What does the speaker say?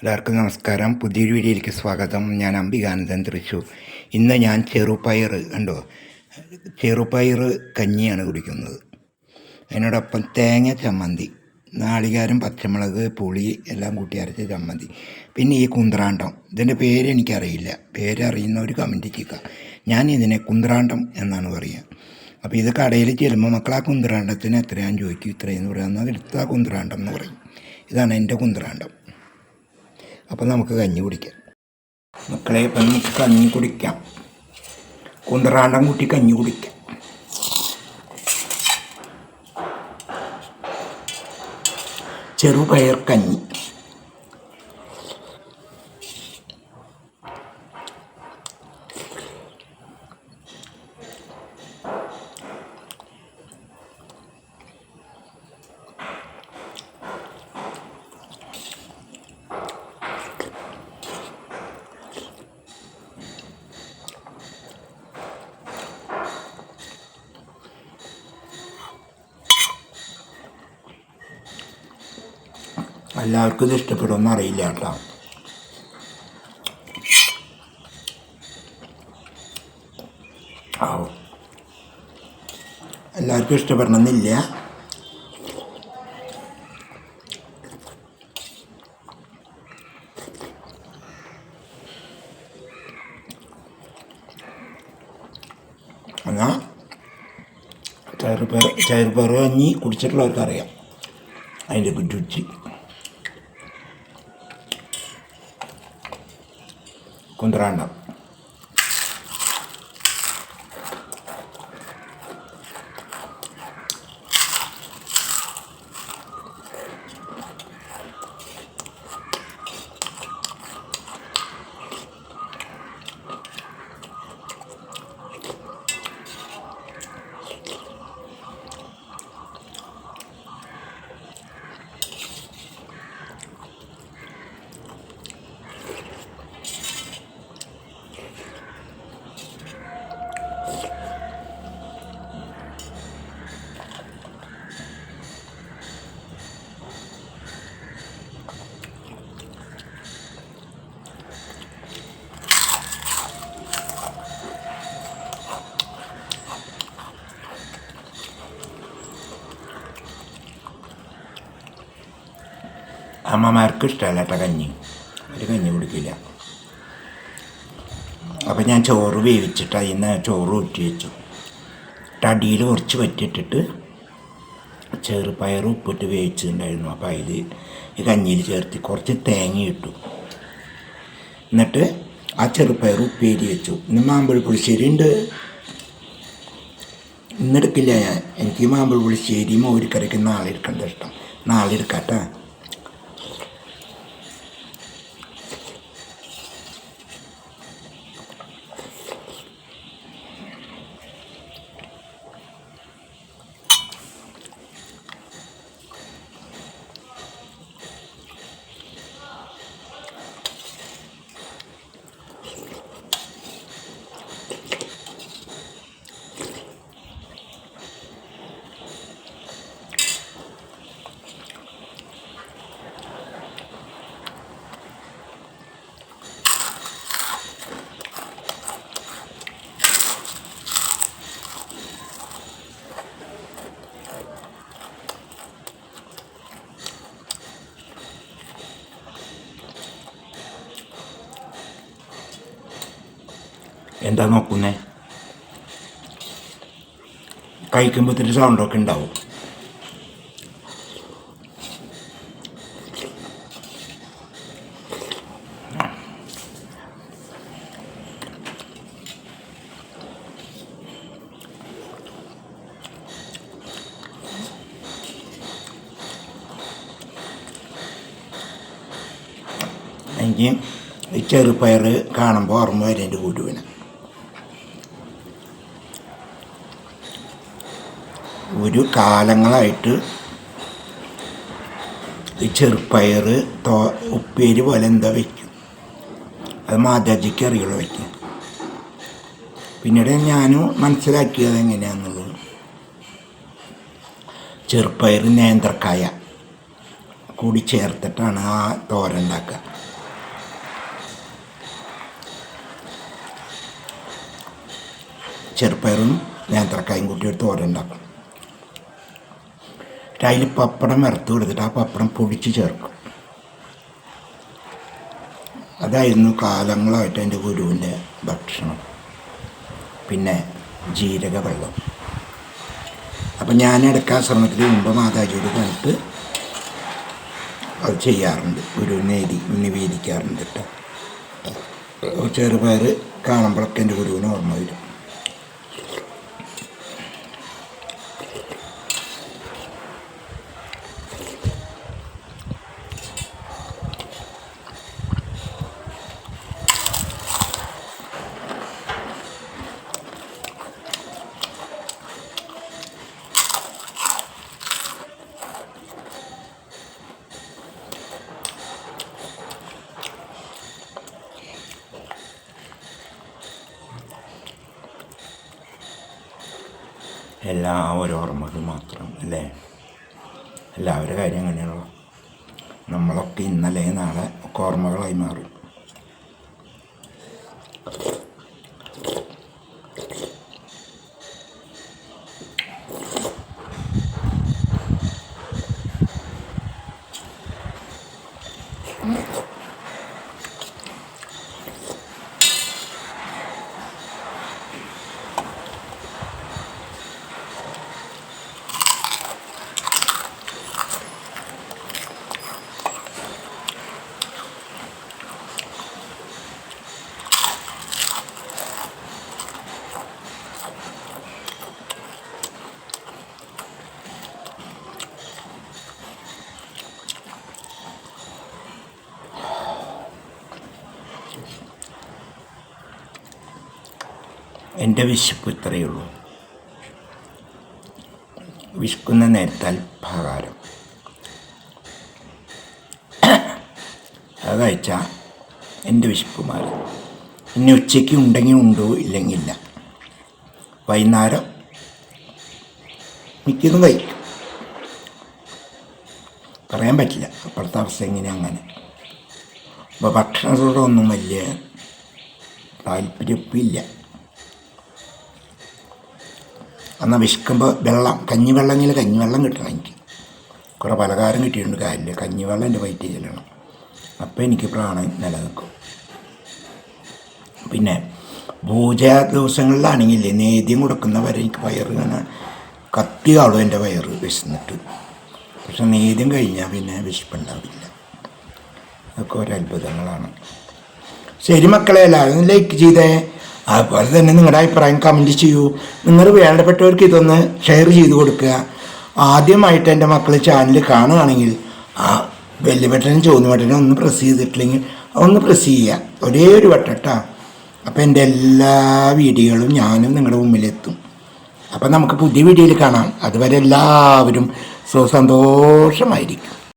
എല്ലാവർക്കും നമസ്കാരം. പുതിയൊരു വീഡിയോയിലേക്ക് സ്വാഗതം. ഞാൻ അംബികാനന്ദൻ തൃശ്ശൂർ ഇന്ന് ഞാൻ ചെറുപയർ കണ്ടോ? ചെറുപയർ കഞ്ഞിയാണ് കുടിക്കുന്നത്. അതിനോടൊപ്പം തേങ്ങ ചമ്മന്തി നാളികാരം പച്ചമുളക് പുളി എല്ലാം കൂട്ടി അരച്ച ചമ്മന്തി. പിന്നെ ഈ കുന്ത്രാണ്ടം. ഇതിന്റെ പേര് എനിക്കറിയില്ല. പേരറിയുന്നവർ കമന്റ് ചെയ്യുക. ഞാൻ ഇതിനെ കുന്ത്രാണ്ടം എന്നാണ് പറയുക. അപ്പോൾ ഇത് കടയിൽ ചെല്ലുമ്പോൾ മക്കൾ ആ കുന്ത്രാണ്ടത്തിന് എത്രയാണ് ചോദിക്കും. ഇത്രയെന്ന് പറയാമെന്ന് അതെടുത്ത് ആ കുന്ത്രാണ്ടം എന്ന് പറയും. ഇതാണ് എന്റെ കുന്ത്രാണ്ടം. അപ്പം നമുക്ക് കഞ്ഞി കുടിക്കാം. മക്കളെ ഇപ്പം നമുക്ക് കഞ്ഞി കുടിക്കാം. കുന്തറാണ്ടം കുട്ടി കഞ്ഞി കുടിക്കാം. ചെറുപയർ കഞ്ഞി. എല്ലാവർക്കും ഇത് ഇഷ്ടപ്പെടുമെന്ന് അറിയില്ല കേട്ടോ ആവോ എല്ലാവർക്കും ഇഷ്ടപ്പെടണമെന്നില്ല എന്നാൽ ചെറുപയർ ചെറുപയർ കഞ്ഞി കുടിച്ചിട്ടുള്ളവർക്ക് അറിയാം അതിന്റെ രുചി കുന്ത്രാണ്ടം അമ്മമാർക്ക് ഇഷ്ടമല്ല കേട്ടോ കഞ്ഞി. ഒരു കഞ്ഞി കുടിക്കില്ല. അപ്പം ഞാൻ ചോറ് വേവിച്ചിട്ട് അതിൽ നിന്ന് ചോറ് ഊറ്റി വെച്ചു. തടിയിൽ കുറച്ച് വറ്റിയിട്ടിട്ട് ചെറുപയർ ഉപ്പിട്ട് വേവിച്ചിട്ടുണ്ടായിരുന്നു. അപ്പോൾ അതിൽ ഈ കഞ്ഞിയിൽ ചേർത്ത് കുറച്ച് തേങ്ങ ഇട്ടു. എന്നിട്ട് ആ ചെറുപയർ ഉപ്പേരി വെച്ചു. ഇന്ന് മാമ്പഴ പുളിശ്ശേരി ഉണ്ട്. ഇന്നെടുക്കില്ല ഞാൻ. എനിക്ക് മാമ്പഴ പുളിശ്ശേരി മോരിക്കറിക്ക് നാളെ എടുക്കേണ്ട ഇഷ്ടം. നാളെ എടുക്കാട്ടാ. എന്താ നോക്കുന്നേ? കഴിക്കുമ്പോഴത്തേക്ക് സൗണ്ടൊക്കെ ഉണ്ടാവും. എനിക്ക് ഈ ചെറുപയർ കാണുമ്പോൾ ഓർമ്മ വരും എന്റെ ഗുരുവിന് ഒരു കാലങ്ങളായിട്ട് ചെറുപ്പയർ തോ ഉപ്പേരി പോലെ എന്താ വയ്ക്കും അത് മാതാജിക്ക് അറിയുള്ളൂ വയ്ക്കും പിന്നീട് ഞാനും മനസ്സിലാക്കിയത് എങ്ങനെയാണെന്നുള്ളത് ചെറുപ്പയർ നേന്ത്രക്കായ കൂടി ചേർത്തിട്ടാണ് ആ തോരണ്ടാക്കുക ചെറുപ്പയറും നേന്ത്രക്കായും കൂട്ടി ഒരു തോരണ്ടാക്കും അതിൽ പപ്പടം വറുത്ത് കൊടുത്തിട്ട് ആ പപ്പടം പൊടിച്ച് ചേർക്കും. അതായിരുന്നു കാലങ്ങളായിട്ട് എന്റെ ഗുരുവിന്റെ ഭക്ഷണം. പിന്നെ ജീരക വെള്ളം അപ്പം ഞാൻ എടുക്കാൻ ശ്രമത്തിന് മുമ്പ് മാതാജിയോട് കണ്ടിട്ട് അത് ചെയ്യാറുണ്ട്. ഗുരുവിനെ എഴുതി നിവേദിക്കാറുണ്ട് കേട്ടോ. ചെറുപയർ കാണുമ്പോഴൊക്കെ എന്റെ ഗുരുവിന് ഓർമ്മ വരും. എല്ലാം ഒരു ഓർമ്മകൾ മാത്രം അല്ലേ? എല്ലാവരുടെ കാര്യം അങ്ങനെയുള്ള നമ്മളൊക്കെ ഇന്നലെ നാളെ ഒക്കെ ഓർമ്മകളായി മാറും. എന്റെ വിശപ്പ് ഇത്രയേ ഉള്ളൂ. വിശക്കുന്ന നേരത്തെ അല്പാഹാരം അത് കഴിച്ചാൽ എന്റെ വിശപ്പ് മാറി. ഇനി ഉച്ചയ്ക്ക് ഉണ്ടെങ്കിൽ ഉണ്ടോ ഇല്ലെങ്കിൽ ഇല്ല വൈകുന്നേരം മിക്കതും കഴിക്കും. പറയാൻ പറ്റില്ല. അപ്പോഴത്തെ അവസ്ഥ എങ്ങനെ അങ്ങനെ. അപ്പോൾ ഭക്ഷണത്തോടൊന്നും വലിയ താല്പര്യപ്പില്ല എന്നാൽ വിശക്കുമ്പോൾ വെള്ളം കഞ്ഞിവെള്ളമെങ്കിൽ കഞ്ഞിവെള്ളം കിട്ടണം എനിക്ക്. കുറേ പലഹാരം കിട്ടിയിട്ടുണ്ട് കാര്യമില്ല. കഞ്ഞിവെള്ളം എന്റെ വയറ്റിൽ ചെല്ലണം. അപ്പോൾ എനിക്ക് പ്രാണൻ നിലനിൽക്കും. പിന്നെ പൂജ ദിവസങ്ങളിലാണെങ്കിൽ നേദ്യം കൊടുക്കുന്നവരെ എനിക്ക് വയറ് ഇങ്ങനെ കത്തി കാണും എന്റെ വയറ് വിശന്നിട്ട്. പക്ഷെ നേദ്യം കഴിഞ്ഞാൽ പിന്നെ വിശപ്പുണ്ടാവില്ല. അതൊക്കെ ഒരത്ഭുതങ്ങളാണ്. ശരി മക്കളെ എല്ലാവരും ലൈക്ക് ചെയ്തേ. അതുപോലെ തന്നെ നിങ്ങളുടെ അഭിപ്രായം കമന്റ് ചെയ്യൂ. നിങ്ങൾ വേണ്ടപ്പെട്ടവർക്ക് ഇതൊന്ന് ഷെയർ ചെയ്ത് കൊടുക്കുക. ആദ്യമായിട്ട് എന്റെ മക്കൾ ചാനൽ കാണുകയാണെങ്കിൽ ആ വലിയ ബട്ടനും ചുവന്ന ബട്ടനും ഒന്ന് പ്രസ് ചെയ്തിട്ടില്ലെങ്കിൽ ഒന്ന് പ്രസ് ചെയ്യുക. ഒരേ ഒരു വട്ടം കേട്ടോ അപ്പോൾ എന്റെ എല്ലാ വീഡിയോകളും ഞാനും നിങ്ങളുടെ മുമ്പിലെത്തും. അപ്പം നമുക്ക് പുതിയ വീഡിയോയിൽ കാണാം. അതുവരെ എല്ലാവരും സുസന്തോഷമായിരിക്കും